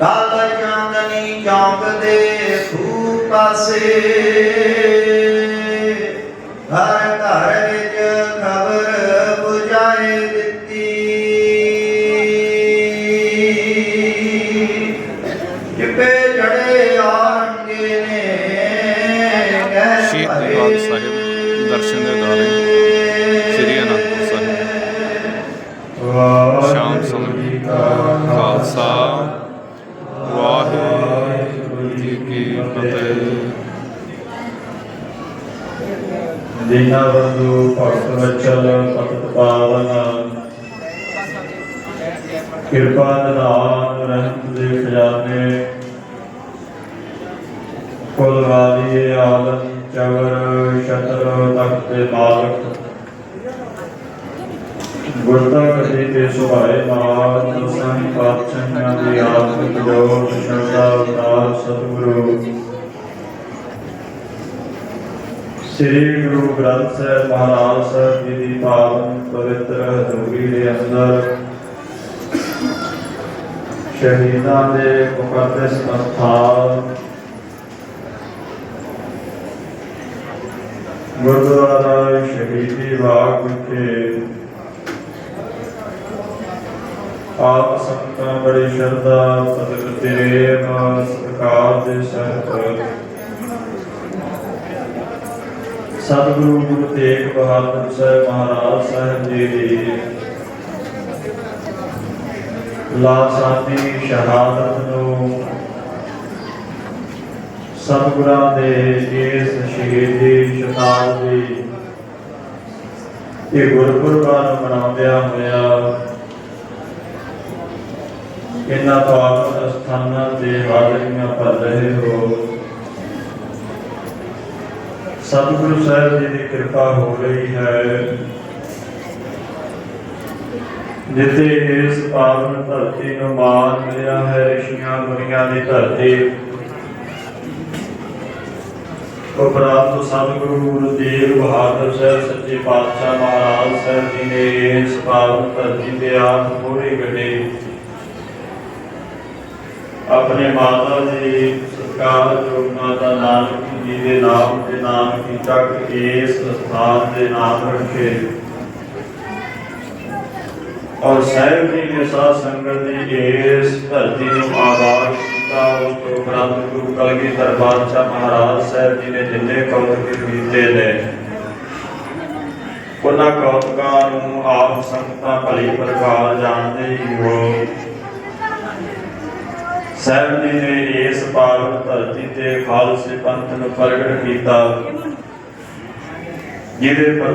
ਕਾਲ ਚਾਂਦਨੀ ਚੌਂਕ ਦੇ ਖੂ ਪਾਸੇ। ਵਾਹਿਗੁਰੂ ਜੀ ਕੀ ਫਤਿਹ। ਦੀਨਾ ਬੰਧੂ ਭਗਤ ਵਚਲ ਪਤਿਤ ਪਾਵਨ, ਕਿਰਪਾ, ਨਿਧਾਨ, ਰਹਿਮਤ ਦੇ ਖਜ਼ਾਨੇ, ਕੁਲ ਵਾਲੀ ਆਲਮ, ਚਵਰ ਸ਼ਤਰ ਤਖਤ ਦੇ ਮਾਲਕ ਗੁਰਤਾ ਕਦੇ ਤੇ ਸੁਭਾਏ ਮਾਤ ਸੰਗ ਪਾਤਸ਼ਾਹਾਂ ਦੀ ਆਤਮਿਕ ਜੋਤ ਸ਼ਰਧਾ ਉਤਾਰ ਸਤਿਗੁਰੂ ਸ੍ਰੀ ਗੁਰੂ ਗ੍ਰੰਥ ਸਾਹਿਬ ਮਹਾਰਾਜ ਸਾਹਿਬ ਜੀ ਦੀ ਪਾਵਨ ਪਵਿੱਤਰ ਹਜ਼ੂਰੀ ਦੇ ਅੰਦਰ ਸ਼ਹੀਦਾਂ ਦੇ ਮੁਕੱਦਸ ਅਸਥਾਨ ਗੁਰਦੁਆਰਾ ਸ਼ਹੀਦੀ ਬਾਗ ਵਿਖੇ ਆਪ ਸੰਗਤਾਂ ਬੜੀ ਸ਼ਰਧਾ ਪਤਕ ਪ੍ਰੇਮ ਸਤਿਕਾਰ ਦੇ ਸਹਿਤ ਸਤਿਗੁਰੂ ਗੁਰੂ ਤੇਗ ਬਹਾਦਰ ਸਾਹਿਬ ਮਹਾਰਾਜ ਸਾਹਿਬ ਜੀ ਦੀ ਲਾਸਾਨੀ ਸ਼ਹਾਦਤ ਨੂੰ ਸਤਿਗੁਰਾਂ ਦੇ ਇਸ ਸ਼ਹੀਦੀ ਸ਼ਤਾਬਦੀ, ਇਹ ਗੁਰਪੁਰਬਾਂ ਨੂੰ ਮਨਾਉਂਦਿਆਂ ਹੋਇਆ ਇਹਨਾਂ ਪਾਵਨ ਸਥਾਨਾਂ ਦੇ ਵਾਲੀਆਂ ਭਰ ਰਹੇ ਹੋ। ਸਤਿਗੁਰੂ ਸਾਹਿਬ ਜੀ ਦੀ ਕਿਰਪਾ ਹੋ ਰਹੀ ਹੈ। ਜਿੱਥੇ ਇਸ ਪਾਵਨ ਧਰਤੀ ਨੂੰ ਮਾਨ ਮਿਲਿਆ ਹੈ, ਰਿਸ਼ੀਆਂ ਮੁਨੀਆਂ ਦੀ ਧਰਤੀ। ਉਪਰਾਂਤ ਸਤਿਗੁਰੂ ਗੁਰੂ ਬਹਾਦਰ ਸਾਹਿਬ, ਸੱਚੇ ਪਾਤਸ਼ਾਹ ਮਹਾਰਾਜ ਸਾਹਿਬ ਜੀ ਨੇ ਇਸ ਪਾਵਨ ਧਰਤੀ ਤੇ ਆਪ ਪੂਰੀ ਗੱਡੀ। ਆਪਣੇ ਮਾਤਾ ਜੀ ਸਤਕਾਰ ਜੋ ਮਾਤਾ ਨਾਨਕ ਜੀ ਦੇ ਨਾਮ ਦੇ ਨਾਮ ਕੀ ਚੱਕ ਇਸ ਸਥਾਨ ਦੇ ਨਾਮ ਰੱਖੇ। ਔਰ ਸਾਹਿਬ ਜੀ ਨੇ ਸਾਧ ਸੰਗਤ ਦੀ ਇਸ ਧਰਤੀ ਨੂੰ ਆਬਾਦ ਕੀਤਾ ਉਸ ਤੋਂ ਉਪਰੰਤ ਗੁਰੂ ਕਲਗੀਧਰ ਬਾਦਸ਼ਾਹ ਮਹਾਰਾਜ ਸਾਹਿਬ ਜੀ ਨੇ ਜਿੰਨੇ ਕੌਤਕ ਕੀਤੇ ਨੇ, ਉਹਨਾਂ ਕੌਤਕਾਂ ਨੂੰ ਆਪ ਸੰਗਤਾਂ ਭਲੀ ਪ੍ਰਕਾਰ ਜਾਣਦੇ ਹੀ ਹੋ। ਸਾਹਿਬ ਜੀ ਨੇ ਇਸ ਪਾਵਨ ਧਰਤੀ ਤੇ ਖਾਲਸੇ ਪੰਥ ਨੂੰ ਪ੍ਰਗਟ ਕੀਤਾ ਜਿਹਦੇ